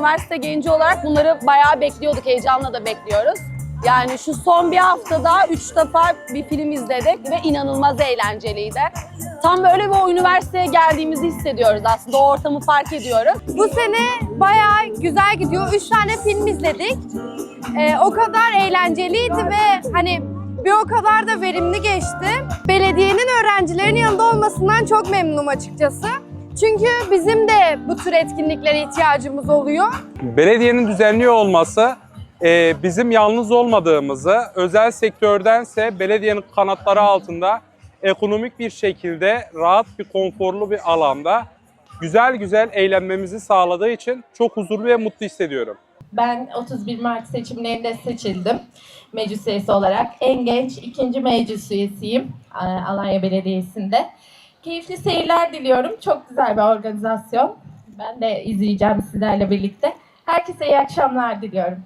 Üniversite genci olarak bunları bayağı bekliyorduk, heyecanla da bekliyoruz. Yani şu son bir haftada üç defa bir film izledik ve inanılmaz eğlenceliydi. Tam böyle bir o üniversiteye geldiğimizi hissediyoruz aslında. O ortamı fark ediyoruz. Bu sene bayağı güzel gidiyor. Üç tane film izledik. Ee, o kadar eğlenceliydi ve hani bir o kadar da verimli geçti. Belediyenin öğrencilerin yanında olmasından çok memnunum açıkçası. Çünkü bizim de bu tür etkinliklere ihtiyacımız oluyor. Belediyenin düzenli olması e, bizim yalnız olmadığımızı, özel sektördense belediyenin kanatları altında ekonomik bir şekilde rahat bir konforlu bir alanda güzel güzel eğlenmemizi sağladığı için çok huzurlu ve mutlu hissediyorum. Ben 31 Mart seçimlerinde seçildim meclis üyesi olarak. En genç ikinci meclis üyesiyim e, Alanya Belediyesi'nde. Keyifli seyirler diliyorum. Çok güzel bir organizasyon. Ben de izleyeceğim sizlerle birlikte. Herkese iyi akşamlar diliyorum.